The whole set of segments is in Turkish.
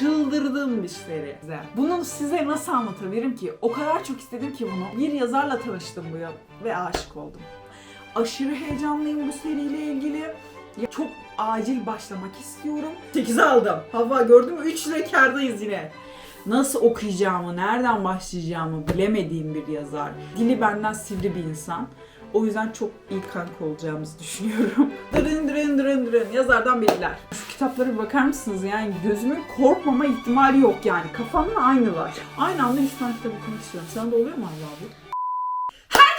çıldırdığım bir seri. Bunu size nasıl anlatabilirim ki? O kadar çok istedim ki bunu. Bir yazarla tanıştım bu yıl ve aşık oldum. Aşırı heyecanlıyım bu seriyle ilgili. Ya çok acil başlamak istiyorum. 8 aldım. Hava gördün mü? 3 lira kârdayız yine. Nasıl okuyacağımı, nereden başlayacağımı bilemediğim bir yazar. Dili benden sivri bir insan. O yüzden çok iyi kanka olacağımızı düşünüyorum. Dırın dırın dırın dırın yazardan bilgiler. Şu kitaplara bakar mısınız? Yani gözümün korkmama ihtimali yok yani. Kafamla aynılar. Aynı anda 100 tane kitap okumak istiyorum. Sana da oluyor mu Allah bu?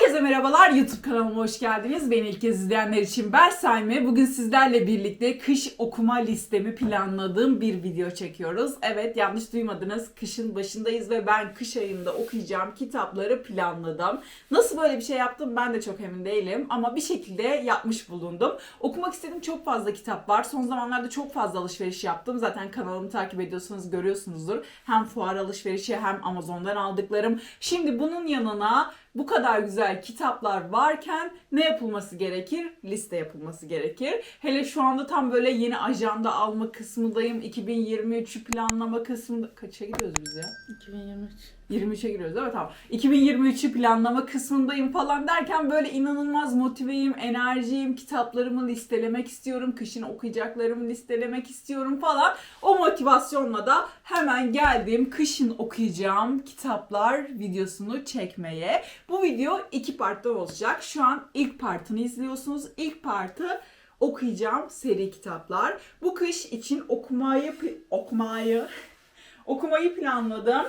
Herkese merhabalar YouTube kanalıma hoş geldiniz. Beni ilk kez izleyenler için ben Sayme. Bugün sizlerle birlikte kış okuma listemi planladığım bir video çekiyoruz. Evet yanlış duymadınız. Kışın başındayız ve ben kış ayında okuyacağım kitapları planladım. Nasıl böyle bir şey yaptım ben de çok emin değilim ama bir şekilde yapmış bulundum. Okumak istediğim çok fazla kitap var. Son zamanlarda çok fazla alışveriş yaptım. Zaten kanalımı takip ediyorsanız görüyorsunuzdur. Hem fuar alışverişi hem Amazon'dan aldıklarım. Şimdi bunun yanına bu kadar güzel kitaplar varken ne yapılması gerekir? Liste yapılması gerekir. Hele şu anda tam böyle yeni ajanda alma kısmındayım. 2023'ü planlama kısmında... Kaça gidiyoruz biz ya? 2023. 23'e giriyoruz değil mi? Tamam. 2023'ü planlama kısmındayım falan derken böyle inanılmaz motiveyim, enerjiyim, kitaplarımı listelemek istiyorum, kışın okuyacaklarımı listelemek istiyorum falan. O motivasyonla da hemen geldim kışın okuyacağım kitaplar videosunu çekmeye. Bu video iki parttan olacak. Şu an ilk partını izliyorsunuz. İlk partı okuyacağım seri kitaplar. Bu kış için okumayı okumayı okumayı planladım.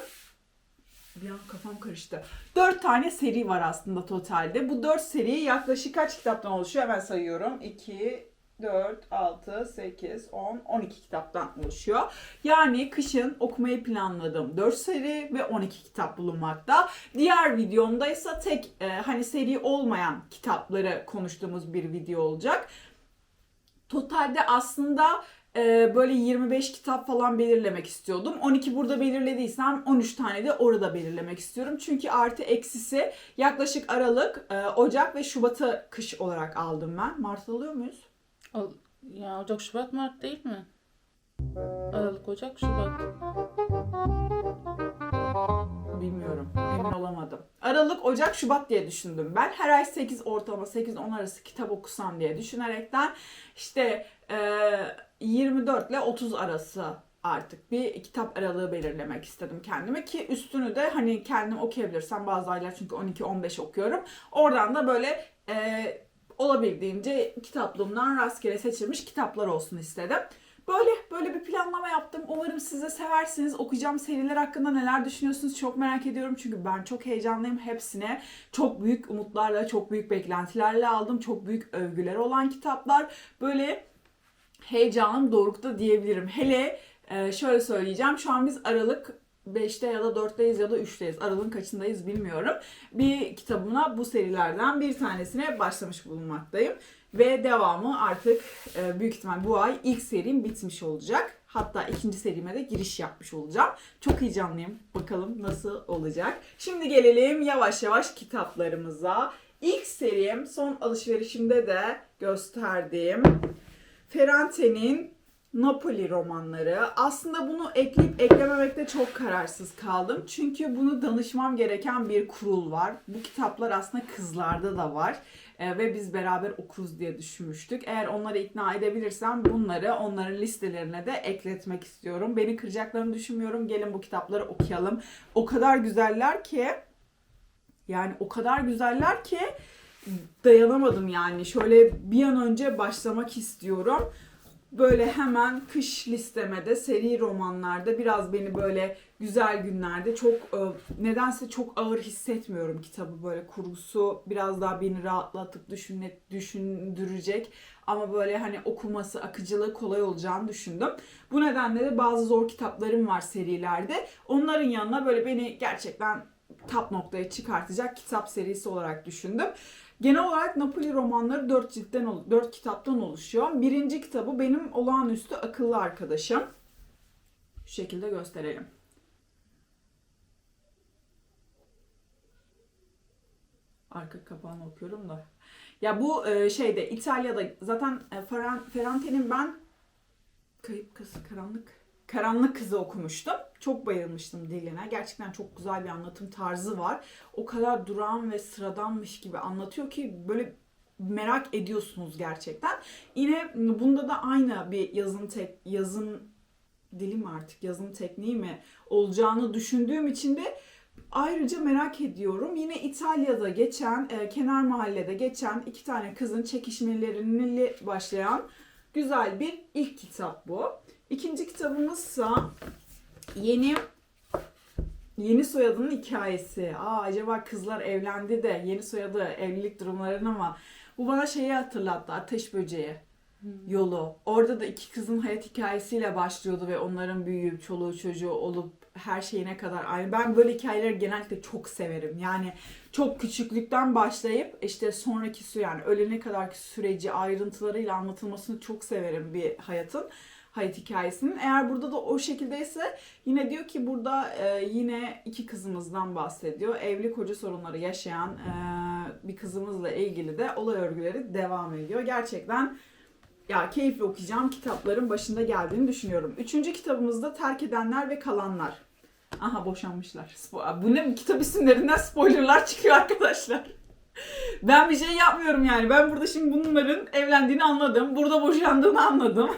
Bir an kafam karıştı. Dört tane seri var aslında totalde. Bu dört seri yaklaşık kaç kitaptan oluşuyor? Hemen sayıyorum. 2, 4, 6, 8, 10, 12 kitaptan oluşuyor. Yani kışın okumayı planladığım 4 seri ve 12 kitap bulunmakta. Diğer videomda ise tek e, hani seri olmayan kitapları konuştuğumuz bir video olacak. Totalde aslında e, böyle 25 kitap falan belirlemek istiyordum. 12 burada belirlediysem 13 tane de orada belirlemek istiyorum. Çünkü artı eksisi yaklaşık Aralık, e, Ocak ve Şubat'ı kış olarak aldım ben. Mart alıyor muyuz? Ya Ocak, Şubat, Mart değil mi? Aralık, Ocak, Şubat. Bilmiyorum. Emin olamadım. Aralık, Ocak, Şubat diye düşündüm ben. Her ay 8 ortalama 8-10 arası kitap okusam diye düşünerekten işte e, 24 ile 30 arası artık bir kitap aralığı belirlemek istedim kendime ki üstünü de hani kendim okuyabilirsem bazı aylar çünkü 12-15 okuyorum. Oradan da böyle e, olabildiğince kitaplığımdan rastgele seçilmiş kitaplar olsun istedim. Böyle böyle bir planlama yaptım. Umarım siz de seversiniz. Okuyacağım seriler hakkında neler düşünüyorsunuz çok merak ediyorum. Çünkü ben çok heyecanlıyım. Hepsine çok büyük umutlarla, çok büyük beklentilerle aldım. Çok büyük övgüleri olan kitaplar. Böyle heyecanım dorukta diyebilirim. Hele e, şöyle söyleyeceğim. Şu an biz Aralık 5'te ya da 4'teyiz ya da 3'teyiz. Aralığın kaçındayız bilmiyorum. Bir kitabına bu serilerden bir tanesine başlamış bulunmaktayım. Ve devamı artık e, büyük ihtimal bu ay ilk serim bitmiş olacak. Hatta ikinci serime de giriş yapmış olacağım. Çok heyecanlıyım. Bakalım nasıl olacak. Şimdi gelelim yavaş yavaş kitaplarımıza. İlk serim son alışverişimde de gösterdiğim Ferrante'nin Napoli romanları. Aslında bunu ekleyip eklememekte çok kararsız kaldım. Çünkü bunu danışmam gereken bir kurul var. Bu kitaplar aslında kızlarda da var. Ee, ve biz beraber okuruz diye düşünmüştük. Eğer onları ikna edebilirsem bunları onların listelerine de ekletmek istiyorum. Beni kıracaklarını düşünmüyorum. Gelin bu kitapları okuyalım. O kadar güzeller ki yani o kadar güzeller ki dayanamadım yani. Şöyle bir an önce başlamak istiyorum. Böyle hemen kış listemede seri romanlarda biraz beni böyle güzel günlerde çok e, nedense çok ağır hissetmiyorum kitabı böyle kurgusu biraz daha beni rahatlatıp düşüne, düşündürecek ama böyle hani okuması akıcılığı kolay olacağını düşündüm. Bu nedenle de bazı zor kitaplarım var serilerde. Onların yanına böyle beni gerçekten top noktaya çıkartacak kitap serisi olarak düşündüm. Genel olarak Napoli romanları 4 ciltten, 4 kitaptan oluşuyor. Birinci kitabı benim olağanüstü akıllı arkadaşım. Şu şekilde gösterelim. Arka kapağını okuyorum da. Ya bu e, şeyde İtalya'da zaten e, Ferran- Ferrante'nin ben kayıp kız karanlık Karanlık Kızı okumuştum. Çok bayılmıştım diline. Gerçekten çok güzel bir anlatım tarzı var. O kadar durağan ve sıradanmış gibi anlatıyor ki böyle merak ediyorsunuz gerçekten. Yine bunda da aynı bir yazım tek yazım dili mi artık yazım tekniği mi olacağını düşündüğüm için de ayrıca merak ediyorum. Yine İtalya'da geçen, e, kenar mahallede geçen iki tane kızın çekişmelerini başlayan güzel bir ilk kitap bu. İkinci kitabımızsa yeni Yeni soyadının hikayesi. Aa acaba kızlar evlendi de yeni soyadı evlilik durumlarını mı? Bu bana şeyi hatırlattı. Ateş böceği yolu. Orada da iki kızın hayat hikayesiyle başlıyordu ve onların büyüyüp çoluğu çocuğu olup her şeyine kadar aynı. Ben böyle hikayeleri genellikle çok severim. Yani çok küçüklükten başlayıp işte sonraki sü yani ölene kadarki süreci ayrıntılarıyla anlatılmasını çok severim bir hayatın hayat hikayesinin. Eğer burada da o şekildeyse yine diyor ki burada e, yine iki kızımızdan bahsediyor. Evli koca sorunları yaşayan e, bir kızımızla ilgili de olay örgüleri devam ediyor. Gerçekten ya keyifli okuyacağım kitapların başında geldiğini düşünüyorum. Üçüncü kitabımızda Terk Edenler ve Kalanlar. Aha boşanmışlar. Spo- Bu ne kitap isimlerinden spoilerlar çıkıyor arkadaşlar. Ben bir şey yapmıyorum yani. Ben burada şimdi bunların evlendiğini anladım. Burada boşandığını anladım.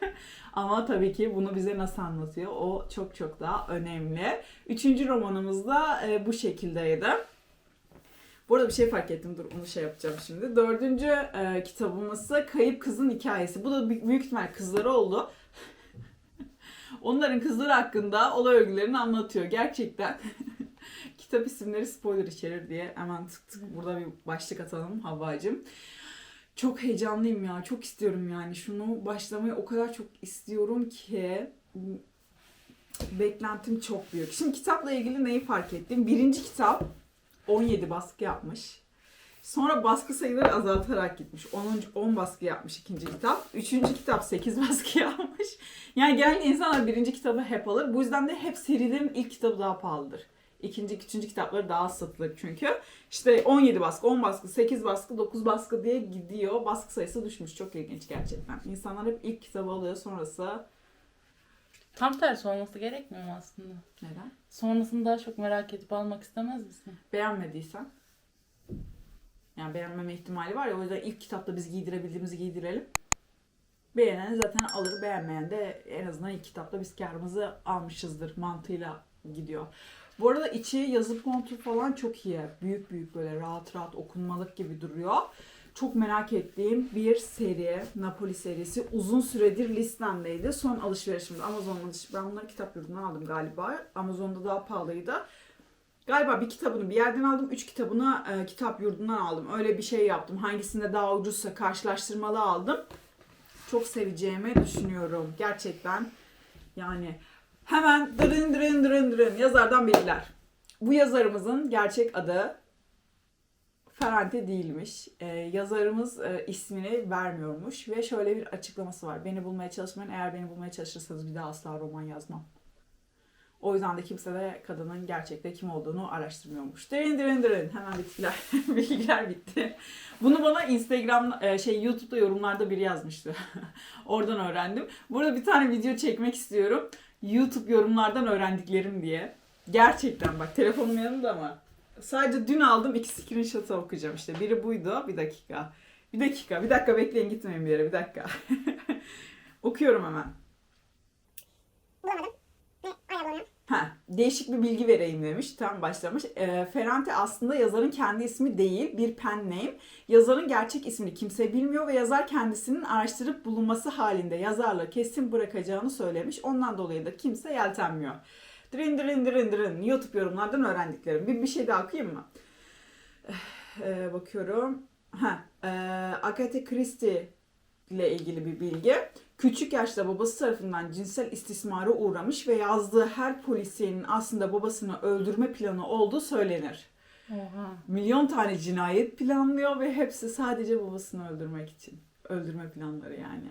Ama tabii ki bunu bize nasıl anlatıyor? O çok çok daha önemli. Üçüncü romanımız da e, bu şekildeydi. Bu arada bir şey fark ettim. Dur onu şey yapacağım şimdi. Dördüncü e, kitabımız ise Kayıp Kızın Hikayesi. Bu da büyük, ihtimal kızları oldu. Onların kızları hakkında olay örgülerini anlatıyor. Gerçekten kitap isimleri spoiler içerir diye hemen tık tık burada bir başlık atalım Havvacığım. Çok heyecanlıyım ya. Çok istiyorum yani. Şunu başlamayı o kadar çok istiyorum ki beklentim çok büyük. Şimdi kitapla ilgili neyi fark ettim? Birinci kitap 17 baskı yapmış. Sonra baskı sayıları azaltarak gitmiş. 10. 10 baskı yapmış ikinci kitap. Üçüncü kitap 8 baskı yapmış. Yani genelde insanlar birinci kitabı hep alır. Bu yüzden de hep serilerin ilk kitabı daha pahalıdır. İkinci, üçüncü kitapları daha az satılır çünkü. İşte 17 baskı, 10 baskı, 8 baskı, 9 baskı diye gidiyor. Baskı sayısı düşmüş. Çok ilginç gerçekten. İnsanlar hep ilk kitabı alıyor sonrası Tam tersi olması gerekmiyor mu aslında? neden? Sonrasını daha çok merak edip almak istemez misin? Beğenmediysen yani beğenmeme ihtimali var ya o yüzden ilk kitapta biz giydirebildiğimizi giydirelim. Beğenen zaten alır, beğenmeyen de en azından ilk kitapta biz karımızı almışızdır mantığıyla gidiyor. Bu arada içi yazı fontu falan çok iyi. Büyük büyük böyle rahat rahat okunmalık gibi duruyor. Çok merak ettiğim bir seri, Napoli serisi. Uzun süredir listemdeydi. Son alışverişimde Amazon'dan alış- ben bunları kitap yurdundan aldım galiba. Amazon'da daha pahalıydı. Galiba bir kitabını bir yerden aldım. Üç kitabını e, kitap yurdundan aldım. Öyle bir şey yaptım. Hangisinde daha ucuzsa karşılaştırmalı aldım. Çok seveceğimi düşünüyorum. Gerçekten yani hemen dırın dırın dırın dırın yazardan bilgiler. Bu yazarımızın gerçek adı Ferrante değilmiş. Ee, yazarımız e, ismini vermiyormuş ve şöyle bir açıklaması var. Beni bulmaya çalışmayın. Eğer beni bulmaya çalışırsanız bir daha asla roman yazmam. O yüzden de kimse de kadının gerçekte kim olduğunu araştırmıyormuş. Dırın dırın dırın. Hemen bitkiler, bilgiler bitti. Bunu bana Instagram, e, şey YouTube'da yorumlarda biri yazmıştı. Oradan öğrendim. Burada bir tane video çekmek istiyorum. YouTube yorumlardan öğrendiklerim diye. Gerçekten bak telefonum yanımda ama. Sadece dün aldım iki screenshot'ı okuyacağım işte. Biri buydu. Bir dakika. Bir dakika. Bir dakika bekleyin gitmeyin bir yere. Bir dakika. Okuyorum hemen. Bulamadım. Ne? Bulamıyorum. Ha, değişik bir bilgi vereyim demiş. Tam başlamış. E, Ferrante aslında yazarın kendi ismi değil, bir pen name. Yazarın gerçek ismini kimse bilmiyor ve yazar kendisinin araştırıp bulunması halinde yazarlığı kesin bırakacağını söylemiş. Ondan dolayı da kimse yeltenmiyor. Dırın dırın dırın dırın. YouTube yorumlardan öğrendiklerim. Bir, bir şey daha okuyayım mı? E, bakıyorum. Ha, e, Agatha Christie ile ilgili bir bilgi. Küçük yaşta babası tarafından cinsel istismara uğramış ve yazdığı her polisiyenin aslında babasını öldürme planı olduğu söylenir. Oha. Milyon tane cinayet planlıyor ve hepsi sadece babasını öldürmek için. Öldürme planları yani.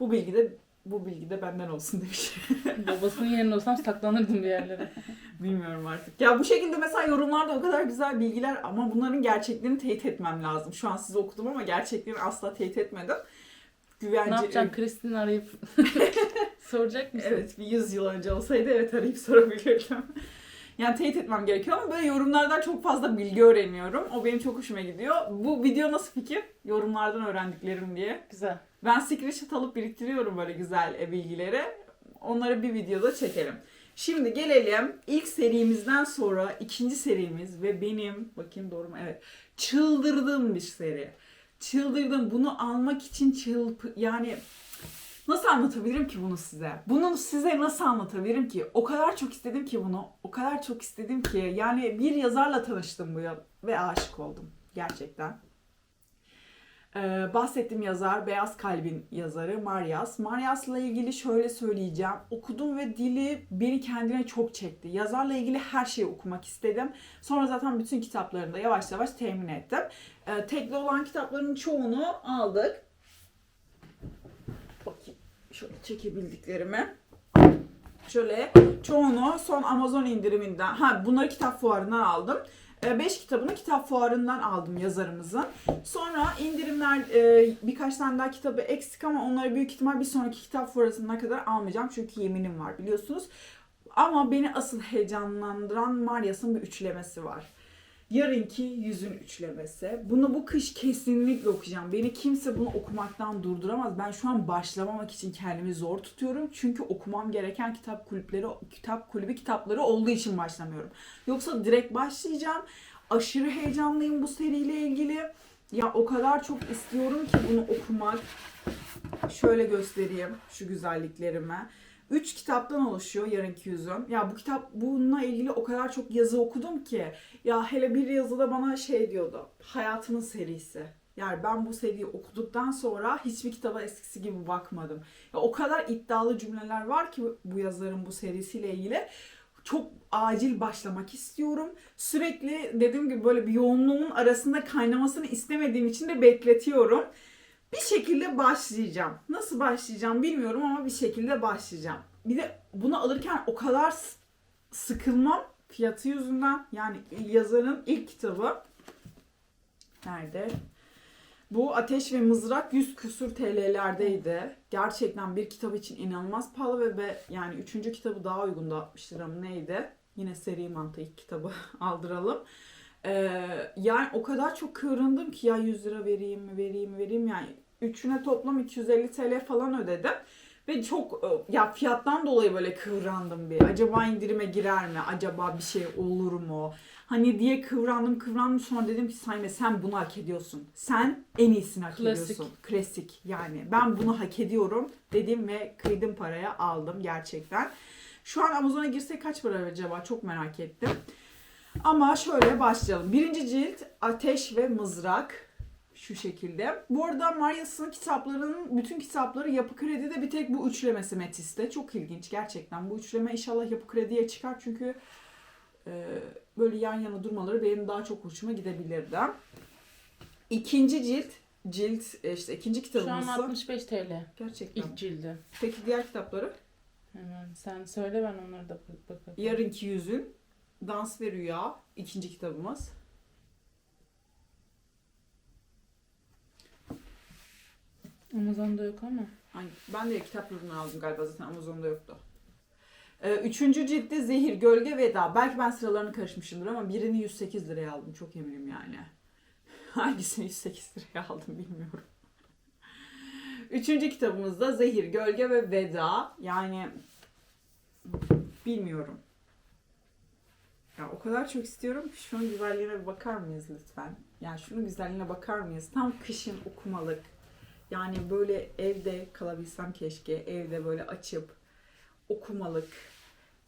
Bu bilgi de bu bilgi de benden olsun demiş. Babasının yerinde olsam saklanırdım bir yerlere. Bilmiyorum artık. Ya bu şekilde mesela yorumlarda o kadar güzel bilgiler ama bunların gerçekliğini teyit etmem lazım. Şu an size okudum ama gerçekliğini asla teyit etmedim. Güvence ne yapacaksın? Kristin arayıp Soracak mısın? Evet bir 100 yıl önce olsaydı evet arayıp sorabilirdim. Yani teyit etmem gerekiyor ama böyle yorumlardan çok fazla bilgi öğreniyorum. O benim çok hoşuma gidiyor. Bu video nasıl fikir? Yorumlardan öğrendiklerim diye. Güzel. Ben screenshot alıp biriktiriyorum böyle güzel e, bilgileri. Onları bir videoda çekelim. Şimdi gelelim ilk serimizden sonra ikinci serimiz ve benim bakayım doğru mu? Evet. Çıldırdığım bir seri. Çıldırdım. Bunu almak için çılp yani nasıl anlatabilirim ki bunu size? Bunu size nasıl anlatabilirim ki? O kadar çok istedim ki bunu. O kadar çok istedim ki yani bir yazarla tanıştım bu yıl ve aşık oldum gerçekten. Ee, bahsettiğim yazar Beyaz Kalbin yazarı Maryas. Maryas'la ilgili şöyle söyleyeceğim. Okudum ve dili beni kendine çok çekti. Yazarla ilgili her şeyi okumak istedim. Sonra zaten bütün kitaplarını da yavaş yavaş temin ettim. Ee, tekli olan kitapların çoğunu aldık. Bakayım şöyle çekebildiklerimi. Şöyle çoğunu son Amazon indiriminden, ha bunları kitap fuarından aldım. 5 kitabını kitap fuarından aldım yazarımızın. Sonra indirimler e, birkaç tane daha kitabı eksik ama onları büyük ihtimal bir sonraki kitap fuarına kadar almayacağım. Çünkü yeminim var biliyorsunuz. Ama beni asıl heyecanlandıran Maryas'ın bir üçlemesi var. Yarınki yüzün üçlemesi. Bunu bu kış kesinlikle okuyacağım. Beni kimse bunu okumaktan durduramaz. Ben şu an başlamamak için kendimi zor tutuyorum. Çünkü okumam gereken kitap kulüpleri, kitap kulübü kitapları olduğu için başlamıyorum. Yoksa direkt başlayacağım. Aşırı heyecanlıyım bu seriyle ilgili. Ya o kadar çok istiyorum ki bunu okumak. Şöyle göstereyim şu güzelliklerimi. Üç kitaptan oluşuyor yarınki yüzüm. Ya bu kitap bununla ilgili o kadar çok yazı okudum ki. Ya hele bir yazıda bana şey diyordu. Hayatımın serisi. Yani ben bu seriyi okuduktan sonra hiçbir kitaba eskisi gibi bakmadım. Ya o kadar iddialı cümleler var ki bu yazarın bu serisiyle ilgili. Çok acil başlamak istiyorum. Sürekli dediğim gibi böyle bir yoğunluğun arasında kaynamasını istemediğim için de bekletiyorum. Bir şekilde başlayacağım. Nasıl başlayacağım bilmiyorum ama bir şekilde başlayacağım. Bir de bunu alırken o kadar sıkılmam fiyatı yüzünden. Yani yazarın ilk kitabı nerede? Bu Ateş ve Mızrak 100 küsür TL'lerdeydi. Gerçekten bir kitap için inanılmaz pahalı ve, ve yani üçüncü kitabı daha uygundu 60 lira mı neydi? Yine seri mantığı ilk kitabı aldıralım. Ee, yani o kadar çok kıvrındım ki ya 100 lira vereyim mi vereyim mi vereyim yani üçüne toplam 250 TL falan ödedim. Ve çok e, ya fiyattan dolayı böyle kıvrandım bir. Acaba indirime girer mi? Acaba bir şey olur mu? Hani diye kıvrandım kıvrandım sonra dedim ki Sayme sen bunu hak ediyorsun. Sen en iyisini hak Klasik. ediyorsun. Klasik yani. Ben bunu hak ediyorum dedim ve kıydım paraya aldım gerçekten. Şu an Amazon'a girsek kaç para acaba çok merak ettim. Ama şöyle başlayalım. Birinci cilt Ateş ve Mızrak. Şu şekilde. Bu arada Maryas'ın kitaplarının bütün kitapları Yapı Kredi'de bir tek bu üçlemesi Metis'te. Çok ilginç gerçekten. Bu üçleme inşallah Yapı Kredi'ye çıkar çünkü e, böyle yan yana durmaları benim daha çok hoşuma gidebilirdi. İkinci cilt cilt e, işte ikinci Şu an kitabımız. 65 TL. Gerçekten. İlk cildi. Peki diğer kitapları? Hemen sen söyle ben onları da bak- bakalım. Yarınki Yüzün, Dans ve Rüya ikinci kitabımız. Amazon'da yok ama. Ay, ben de kitap ürünü aldım galiba zaten Amazon'da yoktu. Ee, üçüncü ciltte Zehir, Gölge, Veda. Belki ben sıralarını karışmışımdır ama birini 108 liraya aldım. Çok eminim yani. Hangisini 108 liraya aldım bilmiyorum. Üçüncü kitabımızda Zehir, Gölge ve Veda. Yani bilmiyorum. Ya o kadar çok istiyorum ki şunun güzelliğine bir bakar mıyız lütfen? Yani şunun güzelliğine bakar mıyız? Tam kışın okumalık. Yani böyle evde kalabilsem keşke. Evde böyle açıp okumalık.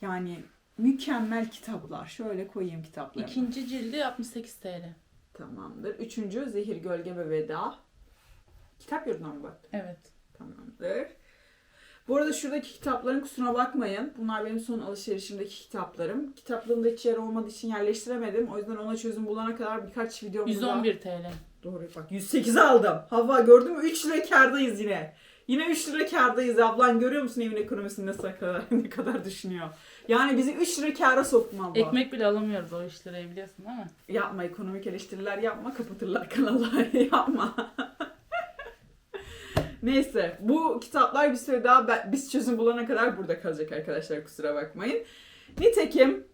Yani mükemmel kitaplar. Şöyle koyayım kitaplarımı. İkinci cildi 68 TL. Tamamdır. Üçüncü Zehir, Gölge ve Veda. Kitap yurdundan mı baktın? Evet. Tamamdır. Bu arada şuradaki kitapların kusuruna bakmayın. Bunlar benim son alışverişimdeki kitaplarım. Kitaplığımda hiç yer olmadığı için yerleştiremedim. O yüzden ona çözüm bulana kadar birkaç videomda... 111 TL. Doğru bak 108 aldım. Hava gördün mü? 3 lira kardayız yine. Yine 3 lira kardayız. Ablan görüyor musun evin ekonomisini nasıl kadar, ne kadar düşünüyor? Yani bizi 3 lira kâra sokmalı. Ekmek bile alamıyoruz o işleri biliyorsun değil mi? Yapma ekonomik eleştiriler yapma kapatırlar kanalı yapma. Neyse bu kitaplar bir süre daha ben- biz çözüm bulana kadar burada kalacak arkadaşlar kusura bakmayın. Nitekim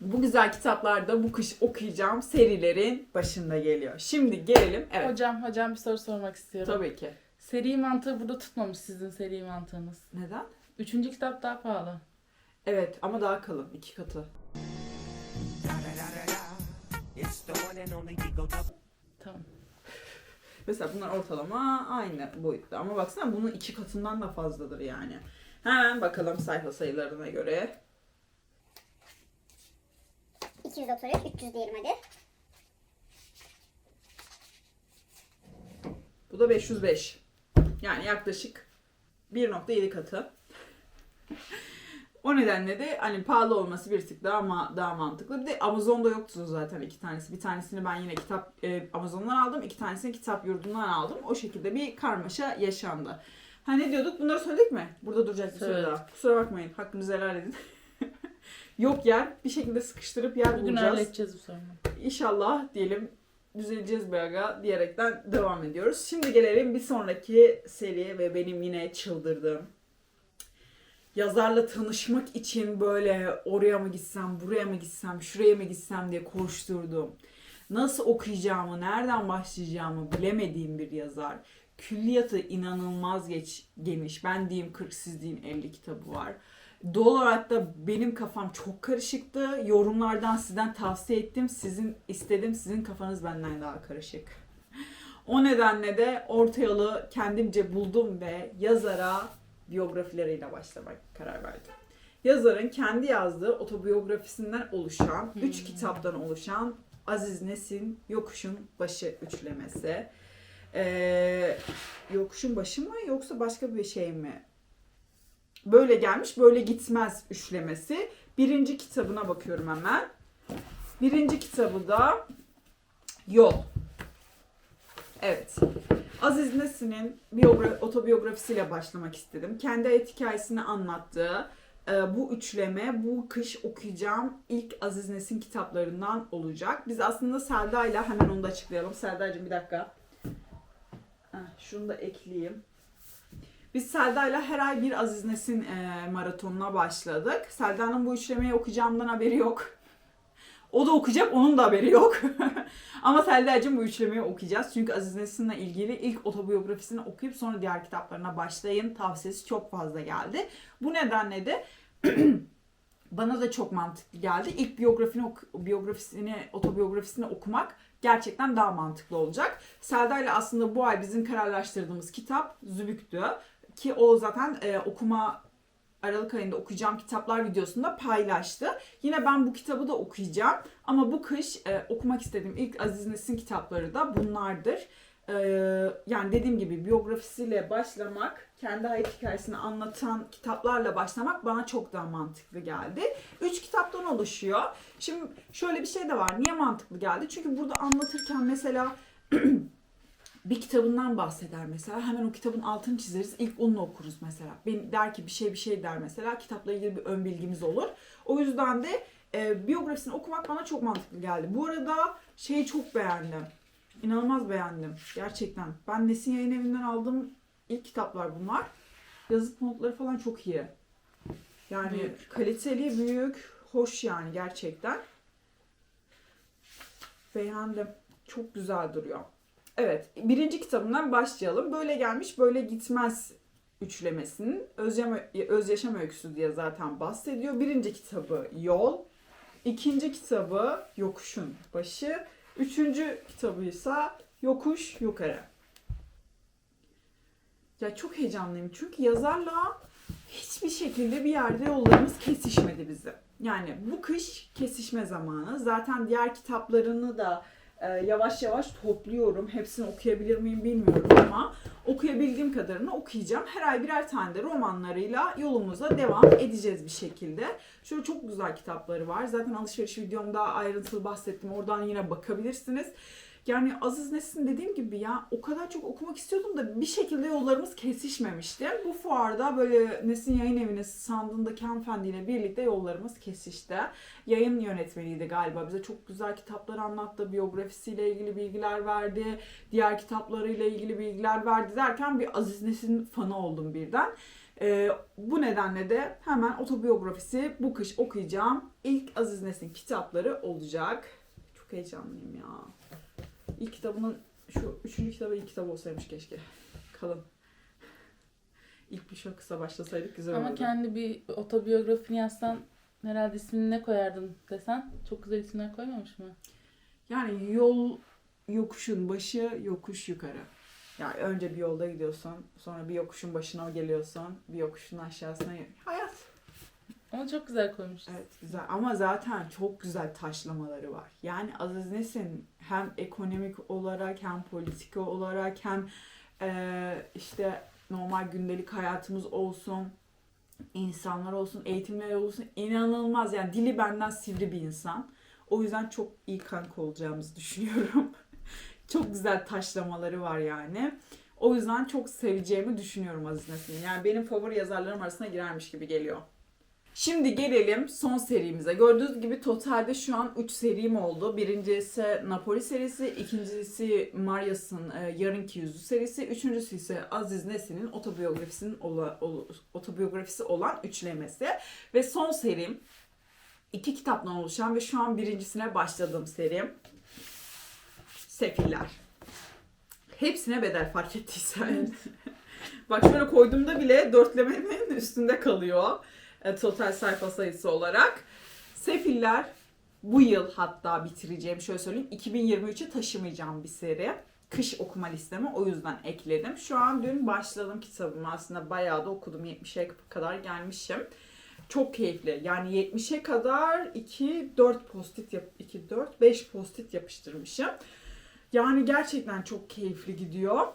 bu güzel kitaplar da bu kış okuyacağım serilerin başında geliyor. Şimdi gelelim. Evet. Hocam hocam bir soru sormak istiyorum. Tabii ki. Seri mantığı burada tutmamış sizin seri mantığınız. Neden? Üçüncü kitap daha pahalı. Evet ama daha kalın. iki katı. Tamam. Mesela bunlar ortalama aynı boyutta. Ama baksana bunun iki katından da fazladır yani. Hemen bakalım sayfa sayılarına göre. 293, 300 diyelim hadi. Bu da 505. Yani yaklaşık 1.7 katı. O nedenle de hani pahalı olması bir tık daha ama daha mantıklı. Bir de Amazon'da yoktu zaten iki tanesi. Bir tanesini ben yine kitap e, Amazon'dan aldım. iki tanesini kitap yurdundan aldım. O şekilde bir karmaşa yaşandı. Ha ne diyorduk? Bunları söyledik mi? Burada duracak bir süre Söyledik. daha. Kusura bakmayın. Hakkınızı helal edin. Yok yer. Bir şekilde sıkıştırıp yer Bugün bulacağız. halledeceğiz bu sorunu. İnşallah diyelim düzeleceğiz be aga diyerekten devam ediyoruz. Şimdi gelelim bir sonraki seriye ve benim yine çıldırdığım yazarla tanışmak için böyle oraya mı gitsem, buraya mı gitsem, şuraya mı gitsem diye koşturduğum, nasıl okuyacağımı, nereden başlayacağımı bilemediğim bir yazar. Külliyatı inanılmaz geç, geniş. Ben diyeyim 40 siz deyin 50 kitabı var. Doğal olarak da benim kafam çok karışıktı. Yorumlardan sizden tavsiye ettim. Sizin istedim. Sizin kafanız benden daha karışık. O nedenle de orta yolu kendimce buldum ve yazara biyografileriyle başlamak karar verdim. Yazarın kendi yazdığı otobiyografisinden oluşan, üç kitaptan oluşan Aziz Nesin Yokuşun Başı üçlemesi. Ee, yokuşun başı mı yoksa başka bir şey mi? Böyle gelmiş, böyle gitmez üçlemesi. Birinci kitabına bakıyorum hemen. Birinci kitabı da Yol. Evet. Aziz Nesin'in biyogra- otobiyografisiyle başlamak istedim. Kendi hayat hikayesini anlattığı e, bu üçleme bu kış okuyacağım ilk Aziz Nesin kitaplarından olacak. Biz aslında Selda ile hemen onu da açıklayalım. Selda'cığım bir dakika. Şunu da ekleyeyim. Biz Selda ile her ay bir Aziz Nesin e, maratonuna başladık. Selda'nın bu üçlemeyi okuyacağımdan haberi yok. O da okuyacak, onun da haberi yok. Ama Selda'cığım bu üçlemeyi okuyacağız. Çünkü Aziz Nesin'le ilgili ilk otobiyografisini okuyup sonra diğer kitaplarına başlayın tavsiyesi çok fazla geldi. Bu nedenle de bana da çok mantıklı geldi. İlk biyografini, biyografisini, otobiyografisini okumak gerçekten daha mantıklı olacak. Selda ile aslında bu ay bizim kararlaştırdığımız kitap Zübük'tü. Ki o zaten e, okuma Aralık ayında okuyacağım kitaplar videosunda paylaştı. Yine ben bu kitabı da okuyacağım. Ama bu kış e, okumak istediğim ilk Aziz Nesin kitapları da bunlardır. E, yani dediğim gibi biyografisiyle başlamak, kendi hayat hikayesini anlatan kitaplarla başlamak bana çok daha mantıklı geldi. Üç kitaptan oluşuyor. Şimdi şöyle bir şey de var. Niye mantıklı geldi? Çünkü burada anlatırken mesela bir kitabından bahseder mesela. Hemen o kitabın altını çizeriz. İlk onu okuruz mesela. Ben der ki bir şey bir şey der mesela. Kitapla ilgili bir ön bilgimiz olur. O yüzden de e, biyografisini okumak bana çok mantıklı geldi. Bu arada şeyi çok beğendim. İnanılmaz beğendim. Gerçekten. Ben Nesin Yayın Evi'nden aldığım ilk kitaplar bunlar. Yazıt notları falan çok iyi. Yani Büyük. kaliteli, büyük, hoş yani gerçekten. Beğendim. Çok güzel duruyor. Evet, birinci kitabından başlayalım. Böyle gelmiş, böyle gitmez üçlemesinin Özlem, öz yaşam öyküsü diye zaten bahsediyor. Birinci kitabı Yol, ikinci kitabı Yokuşun Başı, üçüncü kitabı ise Yokuş Yukarı. Ya çok heyecanlıyım çünkü yazarla hiçbir şekilde bir yerde yollarımız kesişmedi bizim. Yani bu kış kesişme zamanı. Zaten diğer kitaplarını da e, yavaş yavaş topluyorum. Hepsini okuyabilir miyim bilmiyorum ama okuyabildiğim kadarını okuyacağım. Her ay birer tane de romanlarıyla yolumuza devam edeceğiz bir şekilde. Şöyle çok güzel kitapları var. Zaten alışveriş videomda ayrıntılı bahsettim. Oradan yine bakabilirsiniz. Yani Aziz Nesin dediğim gibi ya o kadar çok okumak istiyordum da bir şekilde yollarımız kesişmemişti. Bu fuarda böyle Nesin Yayın Evi'nin standındaki hanımefendiyle birlikte yollarımız kesişti. Yayın yönetmeniydi galiba. Bize çok güzel kitaplar anlattı. Biyografisiyle ilgili bilgiler verdi. Diğer kitaplarıyla ilgili bilgiler verdi derken bir Aziz Nesin fanı oldum birden. Ee, bu nedenle de hemen otobiyografisi bu kış okuyacağım. İlk Aziz Nesin kitapları olacak. Çok heyecanlıyım ya. İlk kitabının şu üçüncü kitabı ilk kitap olsaymış keşke. Kalın. İlk bir şok kısa başlasaydık güzel Ama olurdu. kendi bir otobiyografini yazsan herhalde ismini ne koyardın desen çok güzel isimler koymamış mı? Yani yol yokuşun başı yokuş yukarı. Yani önce bir yolda gidiyorsun, sonra bir yokuşun başına geliyorsun, bir yokuşun aşağısına. Hayat. Ama çok güzel koymuş. Evet güzel ama zaten çok güzel taşlamaları var. Yani Aziz Nesin hem ekonomik olarak hem politik olarak hem eee, işte normal gündelik hayatımız olsun, insanlar olsun, eğitimler olsun inanılmaz yani dili benden sivri bir insan. O yüzden çok iyi kanka olacağımızı düşünüyorum. çok güzel taşlamaları var yani. O yüzden çok seveceğimi düşünüyorum Aziz Nesin'i. Yani benim favori yazarlarım arasına girermiş gibi geliyor. Şimdi gelelim son serimize. Gördüğünüz gibi totalde şu an 3 serim oldu. Birincisi Napoli serisi, ikincisi Marias'ın e, Yarınki Yüzü serisi, üçüncüsü ise Aziz Nesin'in otobiyografisinin ola- ol- otobiyografisi olan üçlemesi. Ve son serim iki kitaptan oluşan ve şu an birincisine başladığım serim Sefiller. Hepsine bedel fark ettiysen. Bak şöyle koyduğumda bile dörtlememin üstünde kalıyor. E, total sayfa sayısı olarak. Sefiller bu yıl hatta bitireceğim şöyle söyleyeyim. 2023'e taşımayacağım bir seri. Kış okuma listeme o yüzden ekledim. Şu an dün başladım kitabımı aslında bayağı da okudum. 70'e kadar gelmişim. Çok keyifli. Yani 70'e kadar 2 4 postit yap 2 4 5 postit yapıştırmışım. Yani gerçekten çok keyifli gidiyor.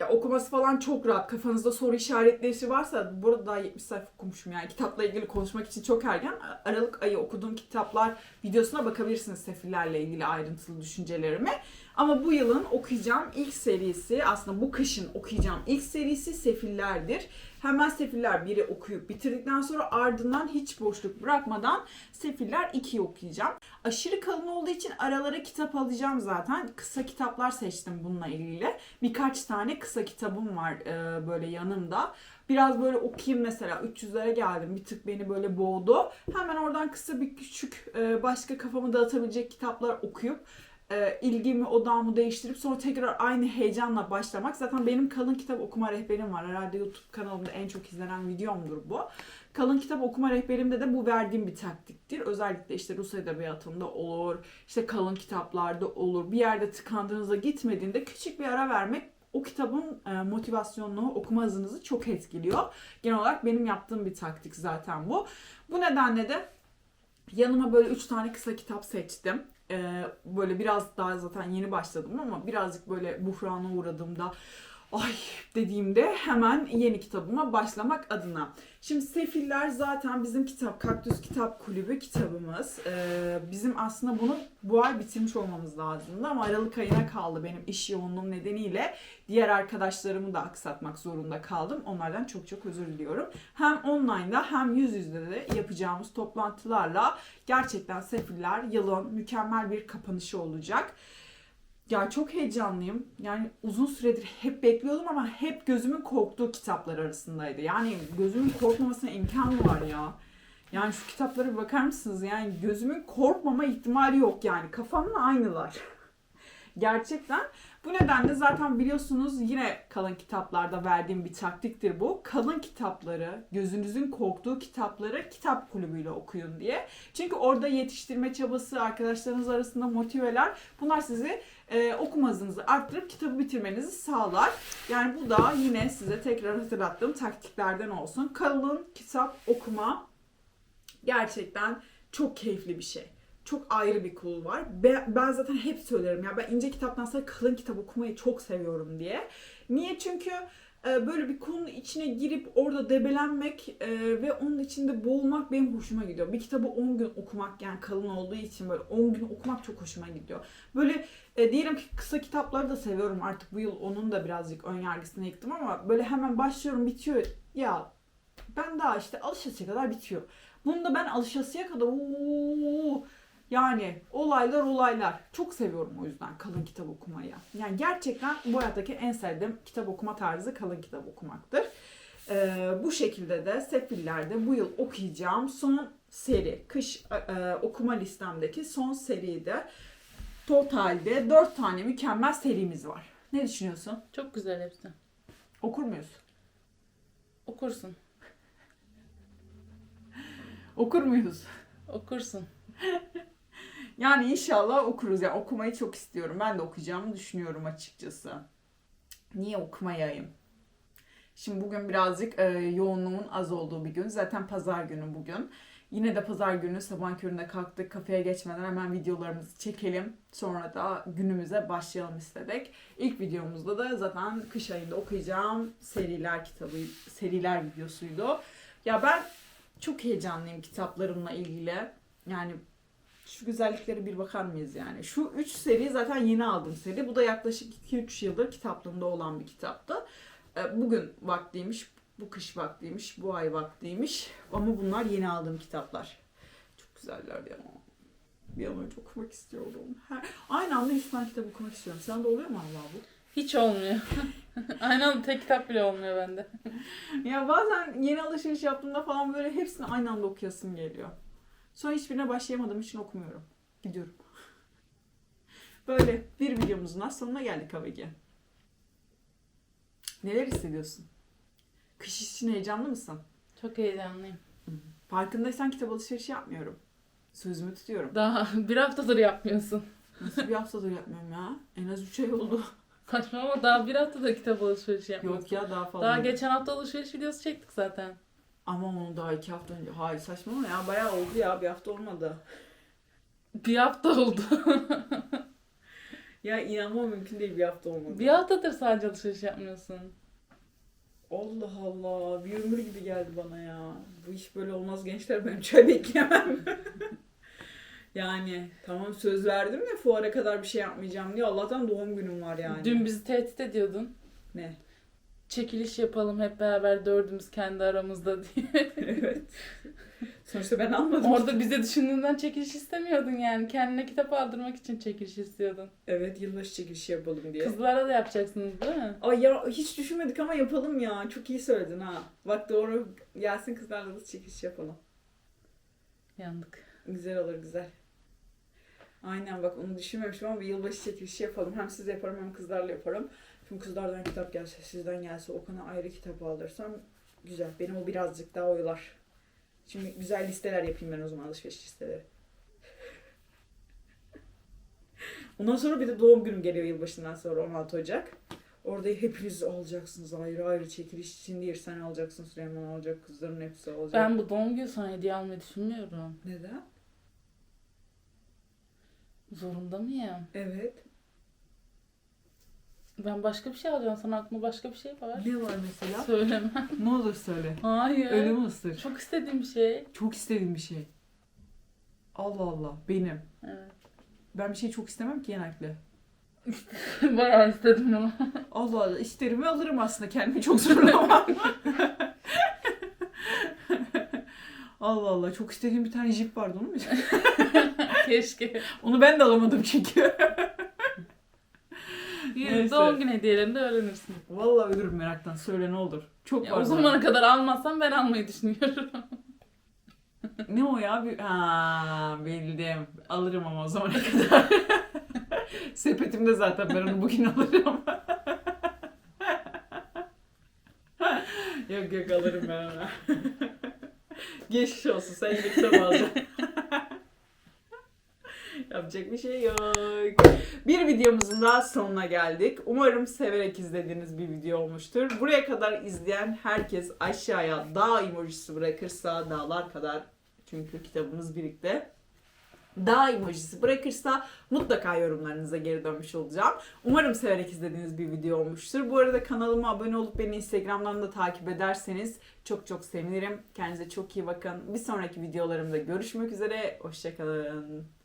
Ya okuması falan çok rahat. Kafanızda soru işaretleri varsa burada daha 70 sayfa okumuşum yani. Kitapla ilgili konuşmak için çok erken. Aralık ayı okuduğum kitaplar videosuna bakabilirsiniz sefillerle ilgili ayrıntılı düşüncelerimi. Ama bu yılın okuyacağım ilk serisi aslında bu kışın okuyacağım ilk serisi Sefiller'dir. Hemen Sefiller 1'i okuyup bitirdikten sonra ardından hiç boşluk bırakmadan Sefiller 2'yi okuyacağım. Aşırı kalın olduğu için aralara kitap alacağım zaten. Kısa kitaplar seçtim bununla ilgili. Birkaç tane kısa kitabım var e, böyle yanımda. Biraz böyle okuyayım mesela 300'lere geldim bir tık beni böyle boğdu. Hemen oradan kısa bir küçük e, başka kafamı dağıtabilecek kitaplar okuyup e, ilgimi, odağımı değiştirip sonra tekrar aynı heyecanla başlamak. Zaten benim kalın kitap okuma rehberim var. Herhalde YouTube kanalımda en çok izlenen videomdur bu. Kalın kitap okuma rehberimde de bu verdiğim bir taktiktir. Özellikle işte Rus edebiyatında olur, işte kalın kitaplarda olur. Bir yerde tıkandığınızda gitmediğinde küçük bir ara vermek o kitabın e, motivasyonunu, okuma hızınızı çok etkiliyor. Genel olarak benim yaptığım bir taktik zaten bu. Bu nedenle de yanıma böyle üç tane kısa kitap seçtim. Böyle biraz daha zaten yeni başladım ama birazcık böyle buhrana uğradığımda ay dediğimde hemen yeni kitabıma başlamak adına. Şimdi Sefiller zaten bizim kitap, Kaktüs Kitap Kulübü kitabımız. Ee, bizim aslında bunu bu ay bitirmiş olmamız lazımdı ama Aralık ayına kaldı benim iş yoğunluğum nedeniyle. Diğer arkadaşlarımı da aksatmak zorunda kaldım. Onlardan çok çok özür diliyorum. Hem online'da hem yüz yüze de yapacağımız toplantılarla gerçekten Sefiller yılın mükemmel bir kapanışı olacak. Ya çok heyecanlıyım. Yani uzun süredir hep bekliyordum ama hep gözümün korktuğu kitaplar arasındaydı. Yani gözümün korkmamasına imkan mı var ya? Yani şu kitaplara bakar mısınız? Yani gözümün korkmama ihtimali yok yani. Kafamla aynılar. Gerçekten. Bu nedenle zaten biliyorsunuz yine kalın kitaplarda verdiğim bir taktiktir bu. Kalın kitapları, gözünüzün korktuğu kitapları kitap kulübüyle okuyun diye. Çünkü orada yetiştirme çabası, arkadaşlarınız arasında motiveler bunlar sizi e, okuma arttırıp kitabı bitirmenizi sağlar. Yani bu da yine size tekrar hatırlattığım taktiklerden olsun. Kalın kitap okuma gerçekten çok keyifli bir şey. Çok ayrı bir cool var. Ben, zaten hep söylerim ya ben ince kitaptan sonra kalın kitap okumayı çok seviyorum diye. Niye? Çünkü e, böyle bir konunun içine girip orada debelenmek e, ve onun içinde boğulmak benim hoşuma gidiyor. Bir kitabı 10 gün okumak yani kalın olduğu için böyle 10 gün okumak çok hoşuma gidiyor. Böyle e, diyelim ki kısa kitapları da seviyorum artık bu yıl onun da birazcık ön yargısını yıktım ama böyle hemen başlıyorum bitiyor. Ya ben daha işte alışasıya kadar bitiyor. Bunu da ben alışasıya kadar ooo, yani olaylar olaylar. Çok seviyorum o yüzden kalın kitap okumayı. Yani gerçekten bu hayattaki en sevdiğim kitap okuma tarzı kalın kitap okumaktır. Ee, bu şekilde de Sefiller'de bu yıl okuyacağım son seri. Kış e, e, okuma listemdeki son seride totalde 4 tane mükemmel serimiz var. Ne düşünüyorsun? Çok güzel hepsi. Okur muyuz? Okursun. Okur muyuz? Okursun. Yani inşallah okuruz. Yani okumayı çok istiyorum. Ben de okuyacağımı düşünüyorum açıkçası. Niye okumayayım? Şimdi bugün birazcık e, yoğunluğun az olduğu bir gün. Zaten pazar günü bugün. Yine de pazar günü sabah köründe kalktık. Kafeye geçmeden hemen videolarımızı çekelim. Sonra da günümüze başlayalım istedik. İlk videomuzda da zaten kış ayında okuyacağım seriler kitabı, seriler videosuydu. Ya ben çok heyecanlıyım kitaplarımla ilgili. Yani şu güzelliklere bir bakar mıyız yani? Şu 3 seri zaten yeni aldığım seri. Bu da yaklaşık 2-3 yıldır kitaplığımda olan bir kitaptı. E, Bugün vaktiymiş, bu kış vaktiymiş, bu ay vaktiymiş. Ama bunlar yeni aldığım kitaplar. Çok güzeller ya. Bir an önce okumak istiyorum. Her, aynı anda 100 tane kitap okumak istiyorum. Sen de oluyor mu Allah bu? Hiç olmuyor. Aynı anda tek kitap bile olmuyor bende. Ya bazen yeni alışveriş yaptığımda falan böyle hepsini aynı anda okuyasım geliyor. Sonra hiçbirine başlayamadığım için okumuyorum. Gidiyorum. Böyle bir videomuzun da sonuna geldik Havegi. Neler hissediyorsun? Kış için heyecanlı mısın? Çok heyecanlıyım. Farkındaysan kitap alışverişi yapmıyorum. Sözümü tutuyorum. Daha bir haftadır yapmıyorsun. Nasıl bir haftadır yapmıyorum ya? En az 3 ay oldu. Saçma ama daha bir haftadır kitap alışverişi yapmıyorsun. Yok ya daha fazla. Daha geçen hafta alışveriş videosu çektik zaten. Ama onu daha 2 hafta önce. Hayır saçmalama ya bayağı oldu ya. Bir hafta olmadı. Bir hafta oldu. Ya inanmam mümkün değil bir hafta olmadı. bir haftadır sadece alışveriş yapmıyorsun. Allah Allah bir ömür gibi geldi bana ya. Bu iş böyle olmaz gençler ben çay bekleyemem. yani tamam söz verdim de fuara kadar bir şey yapmayacağım diye Allah'tan doğum günüm var yani. Dün bizi tehdit ediyordun. Ne? Çekiliş yapalım hep beraber dördümüz kendi aramızda diye. evet. Sonuçta ben almadım. Orada bize düşündüğünden çekiliş istemiyordun yani. Kendine kitap aldırmak için çekiliş istiyordun. Evet yılbaşı çekilişi yapalım diye. Kızlara da yapacaksınız değil mi? Ay ya hiç düşünmedik ama yapalım ya. Çok iyi söyledin ha. Bak doğru gelsin kızlarla da çekiliş yapalım. Yandık. Güzel olur güzel. Aynen bak onu düşünmemişim ama bir yılbaşı çekilişi yapalım. Hem siz yaparım hem kızlarla yaparım. Şimdi kızlardan kitap gelse, sizden gelse Okan'a ayrı kitap aldırsam güzel. Benim o birazcık daha oylar. Şimdi güzel listeler yapayım ben o zaman alışveriş listeleri. Ondan sonra bir de doğum günüm geliyor yılbaşından sonra 16 Ocak. Orada hepiniz alacaksınız ayrı ayrı çekiliş için değil. Sen alacaksın, Süleyman alacak, kızların hepsi alacak. Ben bu doğum günü sana hediye almayı düşünmüyorum. Neden? Zorunda mıyım? Evet. Ben başka bir şey alacağım. Sana aklımda başka bir şey var. Ne var mesela? Söylemem. Ne olur söyle. Hayır. Öyle mi ısır? Çok istediğim bir şey. Çok istediğim bir şey. Allah Allah. Benim. Evet. Ben bir şey çok istemem ki genellikle. Bayağı istedim bunu. Allah Allah. İsterim ve alırım aslında. Kendimi çok zorlamam. Allah Allah. Çok istediğim bir tane jip vardı. Onu mu? Keşke. Onu ben de alamadım çünkü. Neyse. doğum günü hediyelerini de öğrenirsin. Vallahi ölürüm meraktan. Söyle ne olur. Çok Ya var. o zamana kadar almazsam ben almayı düşünüyorum. Ne o ya? Bir... Ha, bildim. Alırım ama o zamana kadar. Sepetimde zaten ben onu bugün alırım. yok yok alırım ben onu. Geçmiş olsun sen kitap alacaksın. Yapacak bir şey yok. Bir videomuzun daha sonuna geldik. Umarım severek izlediğiniz bir video olmuştur. Buraya kadar izleyen herkes aşağıya dağ emojisi bırakırsa dağlar kadar çünkü kitabımız birlikte. dağ emojisi bırakırsa mutlaka yorumlarınıza geri dönmüş olacağım. Umarım severek izlediğiniz bir video olmuştur. Bu arada kanalıma abone olup beni Instagram'dan da takip ederseniz çok çok sevinirim. Kendinize çok iyi bakın. Bir sonraki videolarımda görüşmek üzere. Hoşçakalın.